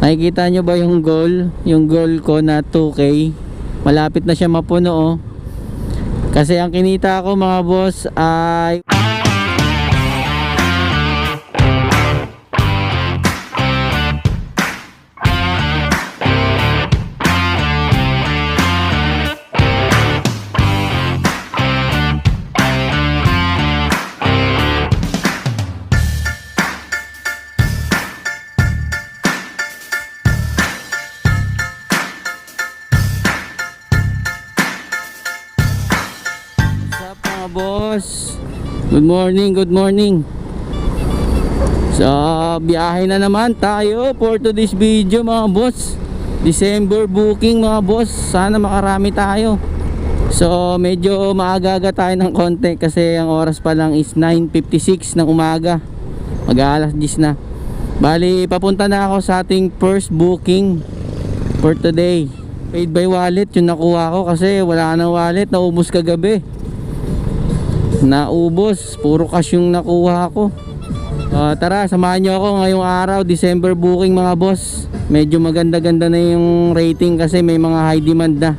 Nakikita nyo ba yung goal? Yung goal ko na 2K. Malapit na siya mapuno oh. Kasi ang kinita ko mga boss ay boss? Good morning, good morning. So, biyahe na naman tayo for today's video mga boss. December booking mga boss. Sana makarami tayo. So, medyo maaga-aga tayo ng konti kasi ang oras pa lang is 9.56 ng umaga. Mag-aalas 10 na. Bali, papunta na ako sa ating first booking for today. Paid by wallet yung nakuha ko kasi wala na wallet. Naubos kagabi. Naubos. Puro cash yung nakuha ko. Ah, tara, samahan nyo ako ngayong araw, December booking mga boss. Medyo maganda-ganda na yung rating kasi may mga high demand na.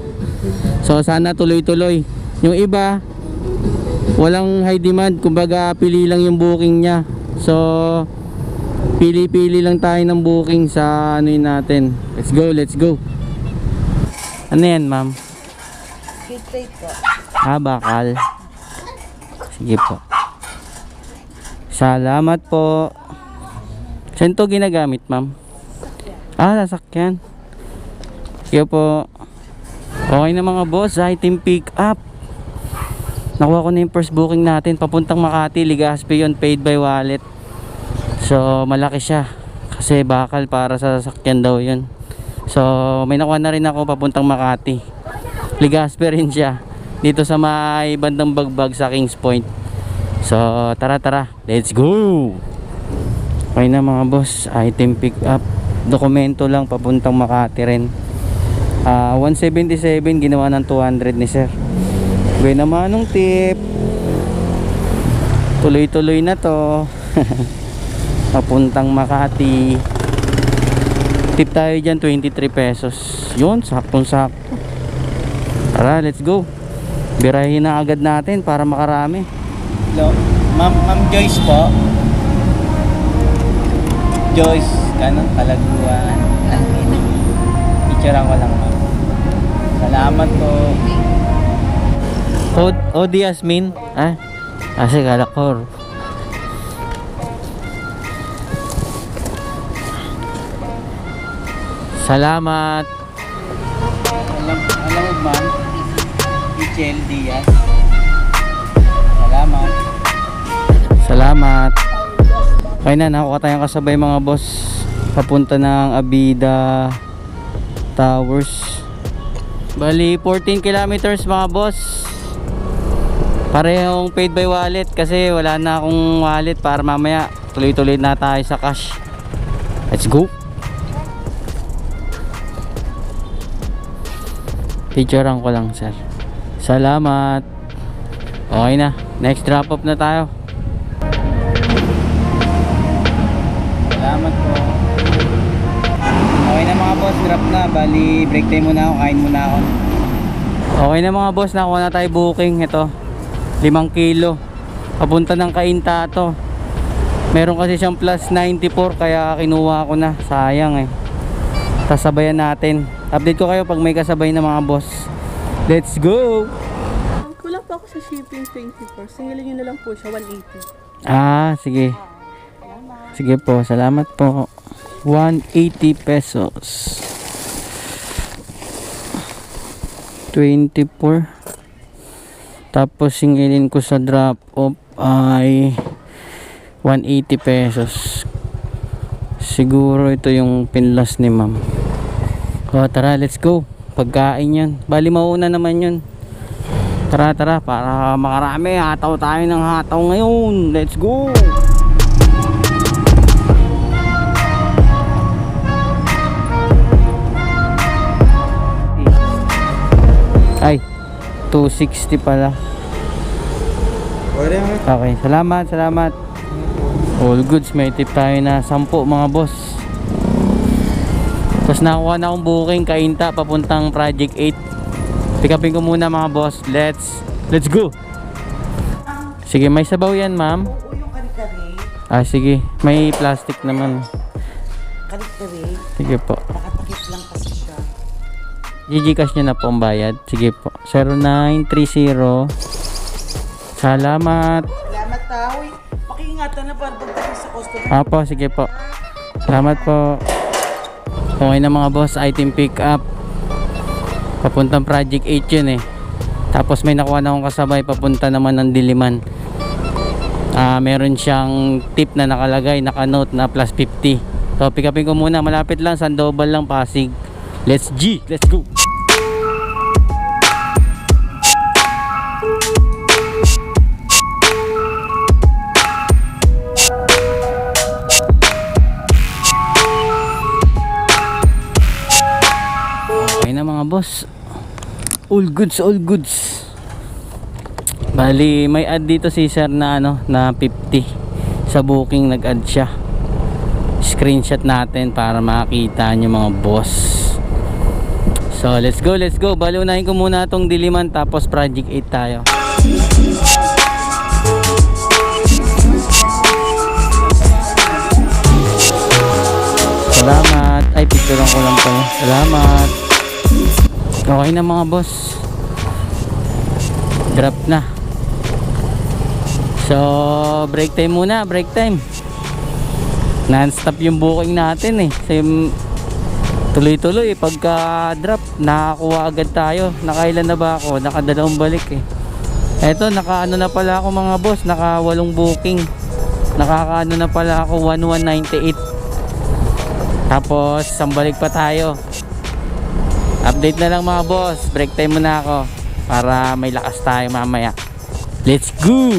So sana tuloy-tuloy. Yung iba, walang high demand. Kumbaga, pili lang yung booking niya. So, pili-pili lang tayo ng booking sa ano yun natin. Let's go, let's go. Ano yan, ma'am? Plate po. Ah, bakal. Sige po. Salamat po. Saan to ginagamit, ma'am? Ah, sasakyan. Sige po. Okay na mga boss, item pick up. Nakuha ko na yung first booking natin. Papuntang Makati, Ligaspi yun, paid by wallet. So, malaki siya. Kasi bakal para sa sasakyan daw yun. So, may nakuha na rin ako papuntang Makati. Ligaspi rin siya. Dito sa may bandang bagbag sa Kings Point. So, tara tara. Let's go! Okay na mga boss. Item pick up. Dokumento lang papuntang Makati rin. Ah, 177 ginawa ng 200 ni sir. Gawin naman nung tip. Tuloy-tuloy na to. Papuntang Makati. Tip tayo dyan 23 pesos. Yun, saktong sakto. Tara, let's go. Birahin na agad natin para makarami. Hello, Ma'am, Ma'am Joyce po. Joyce, ganun kalaguan. Picturean ko lang, ma'am. Salamat po. O, Odi Yasmin. Ah, kasi galakor. Salamat. Alam, alam mo, ma'am. Michelle Diaz. Salamat. Salamat. Okay na, nakuha tayong kasabay mga boss. Papunta ng Abida Towers. Bali, 14 kilometers mga boss. Parehong paid by wallet kasi wala na akong wallet para mamaya tuloy-tuloy na tayo sa cash. Let's go. Picturean ko lang sir. Salamat. Okay na. Next drop off na tayo. Salamat po. Okay na mga boss, drop na. Bali, break time muna ako, kain muna ako. Okay na mga boss, nakuha na tayo booking. Ito, 5 kilo. Papunta ng Kainta to. Meron kasi siyang plus 94 kaya kinuha ko na. Sayang eh. Tasabayan natin. Update ko kayo pag may kasabay na mga boss. Let's go! Ang kulang po ako sa shipping 24. Singilin nyo na lang po siya, 180. Ah, sige. Sige po, salamat po. 180 pesos. 24. Tapos singilin ko sa drop off ay 180 pesos. Siguro ito yung pinlas ni ma'am. O tara, let's go. Pagkain yan. Bali mauna naman yun. Tara, tara, para makarami. Hataw tayo ng hataw ngayon. Let's go! Ay, 260 pala. Okay, salamat, salamat. All goods, may tip tayo na 10 mga boss. Tapos nakuha na akong booking kainta papuntang Project 8. Pick upin ko muna mga boss. Let's let's go. Sige, may sabaw yan, ma'am. Ah, sige. May plastic naman. Kari-kari. Sige po. Nakatakip lang kasi siya. Gcash nyo na po ang bayad. Sige po. 0930. Salamat. Salamat eh. Pakiingatan na para pagdating sa customer. Apo, sige po. Salamat po. Okay na mga boss, item pick up. Papuntang Project 8 yun eh. Tapos may nakuha na akong kasabay papunta naman ng Diliman. Ah, meron siyang tip na nakalagay, naka-note na plus 50. So pick upin ko muna, malapit lang, Sandoval lang, Pasig. Let's G, let's go. Boss. All goods, all goods. Bali, may add dito si sir na ano, na 50. Sa booking nag-add siya. Screenshot natin para makita nyo mga boss. So, let's go, let's go. Bali, unahin ko muna itong Diliman tapos Project 8 tayo. Salamat. Ay, picturean ko lang pala. Salamat. Okay na mga boss. Drop na. So, break time muna. Break time. Non-stop yung booking natin eh. Yung tuloy-tuloy. Pagka drop, nakakuha agad tayo. Nakailan na ba ako? Nakadalawang balik eh. Eto, naka ano na pala ako mga boss. Naka walong booking. Nakakaano na pala ako 1198. Tapos, sambalik pa tayo. Update na lang mga boss. Break time muna ako. Para may lakas tayo mamaya. Let's go!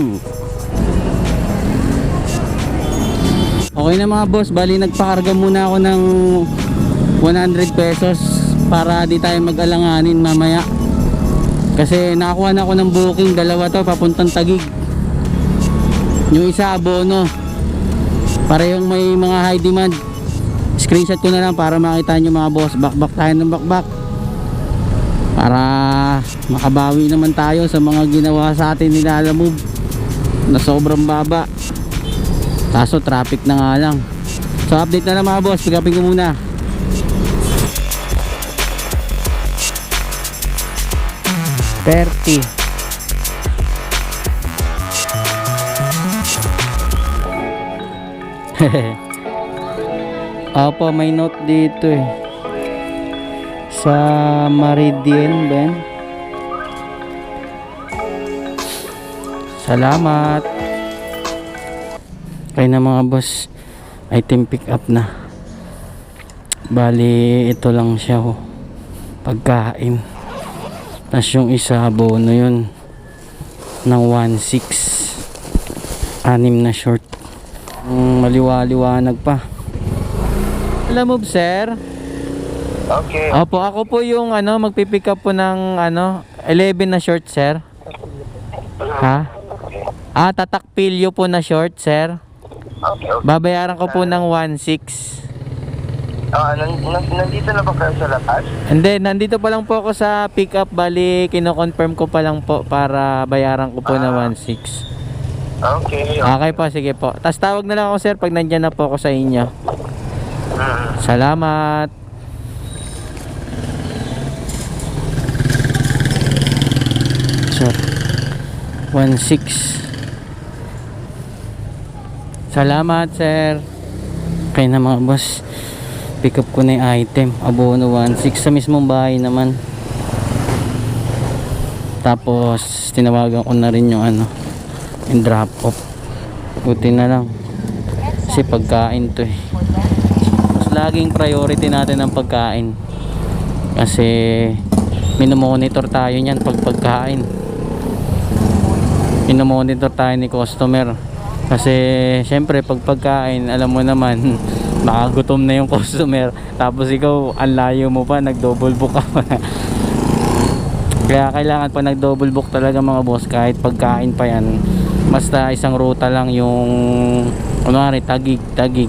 Okay na mga boss. Bali, nagpakarga muna ako ng 100 pesos para di tayo mag-alanganin mamaya. Kasi nakakuha na ako ng booking. Dalawa to, papuntang Tagig. Yung isa, abono. Para yung may mga high demand screenshot ko na lang para makita nyo mga boss bakbak tayo ng bakbak para makabawi naman tayo sa mga ginawa sa atin nila Alamove na sobrang baba kaso traffic na nga lang so update na lang mga boss pick upin ko muna Thirty. Opo, may note dito eh. Sa Meridian, Ben. Salamat. Kaya na mga boss, item pick up na. Bali, ito lang siya oh. Pagkain. Tapos yung isa, bono yun. Ng 1.6. Anim na short. Mm, maliwa-liwanag pa. Alam mo, sir? Okay. Opo, ako po yung ano, magpipick up po ng ano, 11 na short, sir. Ha? Ah, tatakpilyo po na short, sir. Okay, okay. Babayaran ko po ng 1.6. Ah, nan- nan- nandito na ba kayo sa labas? And then, nandito pa lang po ako sa pick up. Bali, kino-confirm ko pa lang po para bayaran ko po na 1.6. Okay. Okay po, sige po. Tapos tawag na lang ako, sir, pag nandyan na po ako sa inyo. Mm. Salamat. Sir. 1.6 Salamat, sir. Kaya na mga boss. Pick up ko na yung item. Abono 1.6 sa mismong bahay naman. Tapos, tinawagan ko na rin yung ano, yung drop off. Buti na lang. Kasi pagkain to eh. Mas laging priority natin ang pagkain. Kasi, minomonitor tayo niyan pag pagkain. Minomonitor tayo ni customer. Kasi, syempre, pag pagkain, alam mo naman, nakagutom na yung customer. Tapos ikaw, ang layo mo pa, nag-double book ka pa. Kaya kailangan pa nag-double book talaga mga boss kahit pagkain pa yan. Basta isang ruta lang yung kunwari tagig, tagig.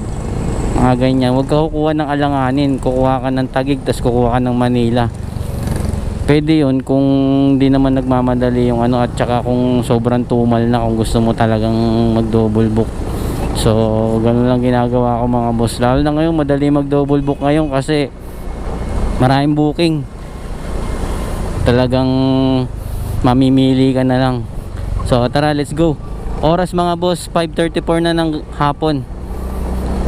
Mga ganyan. Huwag ka kukuha ng alanganin. Kukuha ka ng tagig, tapos kukuha ka ng Manila. Pwede yun kung di naman nagmamadali yung ano at saka kung sobrang tumal na kung gusto mo talagang mag double book. So, ganun lang ginagawa ko mga boss. Lalo na ngayon, madali mag double book ngayon kasi maraming booking. Talagang mamimili ka na lang. So, tara, let's go. Oras mga boss, 5.34 na ng hapon.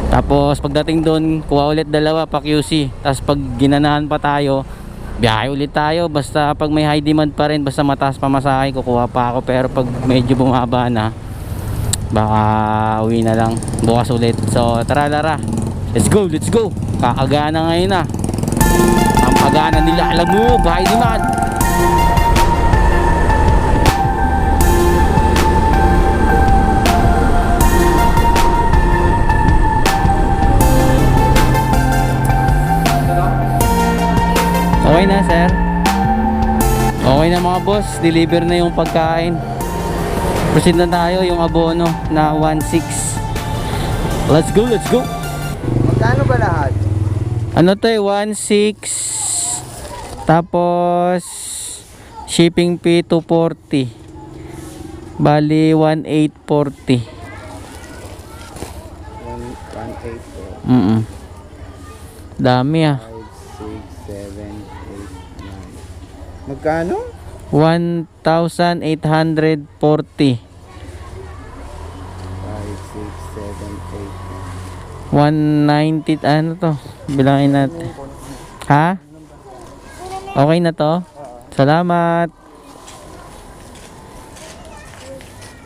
Tapos pagdating doon, kuha ulit dalawa pa QC. Tapos pag ginanahan pa tayo, biyahe ulit tayo. Basta pag may high demand pa rin, basta mataas pa masahe, kukuha pa ako. Pero pag medyo bumaba na, baka uwi na lang. Bukas ulit. So tara Lara, let's go, let's go. Kakagana ngayon na. Ang pagana nila, alam mo, high demand. Okay na sir. Okay na mga boss. Deliver na yung pagkain. Proceed na tayo yung abono na 1.6 Let's go, let's go. Magkano ba lahat? Ano to eh 1.6 Tapos Shipping fee 240 Bali 1.840 1, 1, 8, 4, Mm -mm. Dami ah 5, 6, 7, 8, 9. Magkano? 1,840 5, 6, 7, 8, 190 ano to? Bilangin natin. Ha? Okay na to? Salamat.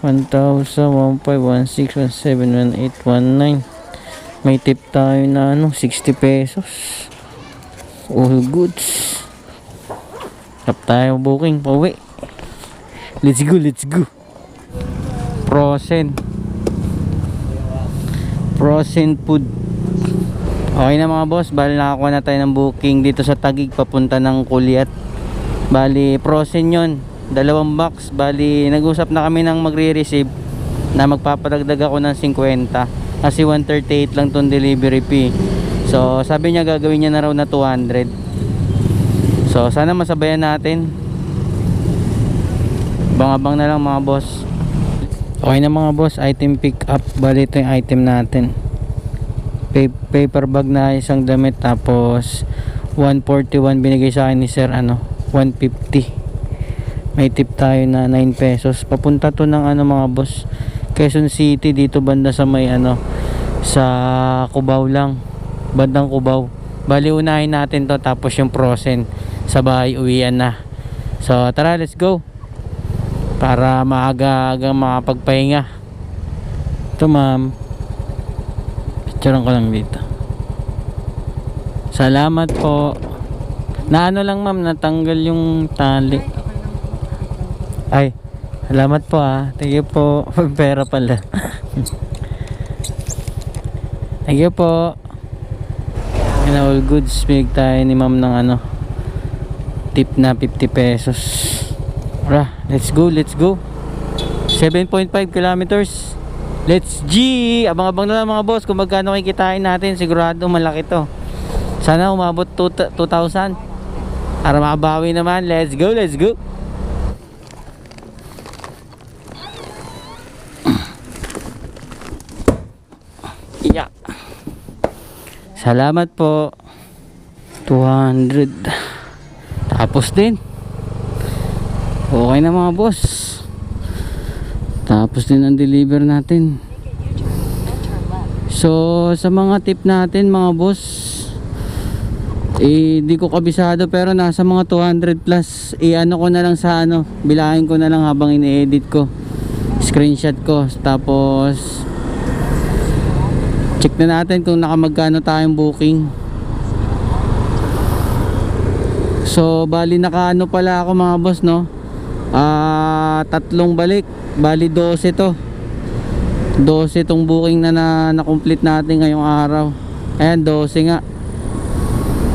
1,000 1,500 1,600 1,700 1,800 19 may tip tayo na ano 60 pesos. All goods tap tayo booking. Pauwi. Let's go let's go. Frozen. Frozen food. Okay na mga boss. Bali nakakuha na tayo ng booking dito sa Tagig papunta ng Kuliat bali frozen yon dalawang box. Bali nag-usap na kami ng magre-receive na magpapadagdag ako ng 50 kasi 138 lang tong delivery fee. So sabi niya gagawin niya na raw na 200 so sana masabayan natin. Bang-abang na lang mga boss. Okay na mga boss, item pick up. Bali ito yung item natin. Pa- paper bag na isang damit. Tapos 141 binigay sa akin ni sir ano 150 may tip tayo na 9 pesos. Papunta to ng ano mga boss Quezon City. Dito banda sa may ano sa Cubao lang. Bandang Cubao. Bali unahin natin to. Tapos yung prosen sa bahay uwian na. So tara let's go. Para maaga-aga makapagpahinga. Ito ma'am. Picturean ko lang dito. Salamat po. Na ano lang ma'am natanggal yung tali. Ay salamat po ah. Thank you po. Pera pala. Thank you po. And all goods. Big tayo ni ma'am ng ano tip na 50 pesos Tara, let's go, let's go. 7.5 kilometers. Let's G! Abang-abang na lang mga boss kung magkano kikitain natin. Sigurado malaki to. Sana umabot 2 2,000. Para makabawi naman. Let's go, let's go. Yeah. Salamat po. 200. Tapos din. Okay na mga boss. Tapos din ang deliver natin. So, sa mga tip natin mga boss, eh, di ko kabisado pero nasa mga 200 plus. Eh, ano ko na lang sa ano, bilangin ko na lang habang ini-edit ko. Screenshot ko. Tapos, check na natin kung nakamagkano tayong booking. So, bali nakaano pala ako mga boss, no? Ah, tatlong balik. Bali 12 to. 12 tong booking na na, na-complete natin ngayong araw. Ayan, 12 nga.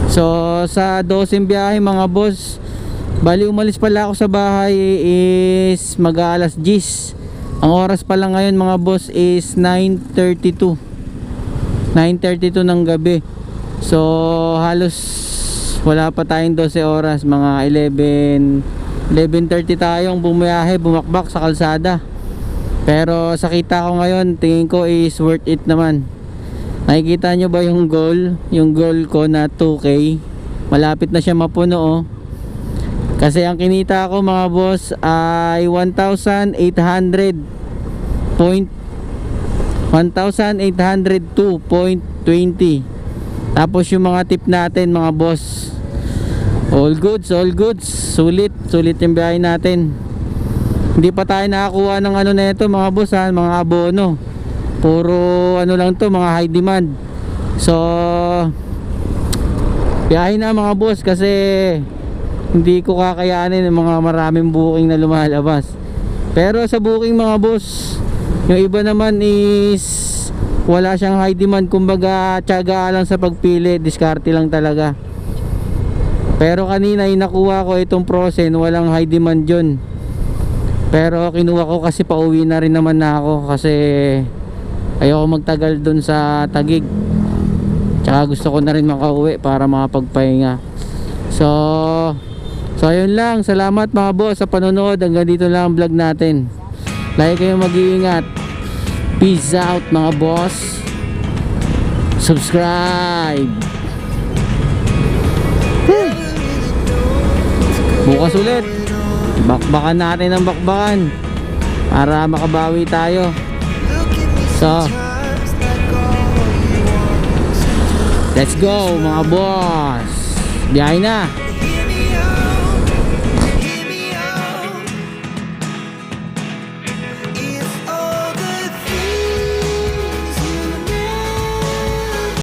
So, sa 12 biyahe mga boss, bali umalis pala ako sa bahay is mag-aalas 10. Ang oras pa lang ngayon mga boss is 9.32. 9.32 ng gabi. So, halos wala pa tayong 12 oras, mga 11 11.30 tayong bumiyahe, bumakbak sa kalsada. Pero sa kita ko ngayon, tingin ko is worth it naman. Nakikita nyo ba yung goal? Yung goal ko na 2K. Malapit na siya mapuno oh. Kasi ang kinita ko mga boss ay 1,800 point 1,802.20 Tapos yung mga tip natin mga boss All goods, all goods. Sulit, sulit yung biyahe natin. Hindi pa tayo nakakuha ng ano na ito mga boss ha, mga abono. Puro ano lang to, mga high demand. So Biyahe na mga boss kasi Hindi ko kakayanin ng mga maraming booking na lumalabas. Pero sa booking mga boss Yung iba naman is wala siyang high demand. Kumbaga tiyaga lang sa pagpili. Diskarte lang talaga pero kanina yung nakuha ko itong Prosen walang high demand yun. Pero kinuha ko kasi pauwi na rin naman na ako kasi ayoko magtagal dun sa tagig. Tsaka gusto ko na rin makauwi para makapagpahinga. So so ayun lang. Salamat mga boss sa panonood. Hanggang dito lang ang vlog natin. Lagi kayong mag-iingat. Peace out mga boss. Subscribe. Bukas ulit. Bakbakan natin ang bakbakan para makabawi tayo. So, let's go mga boss. Biyahe na.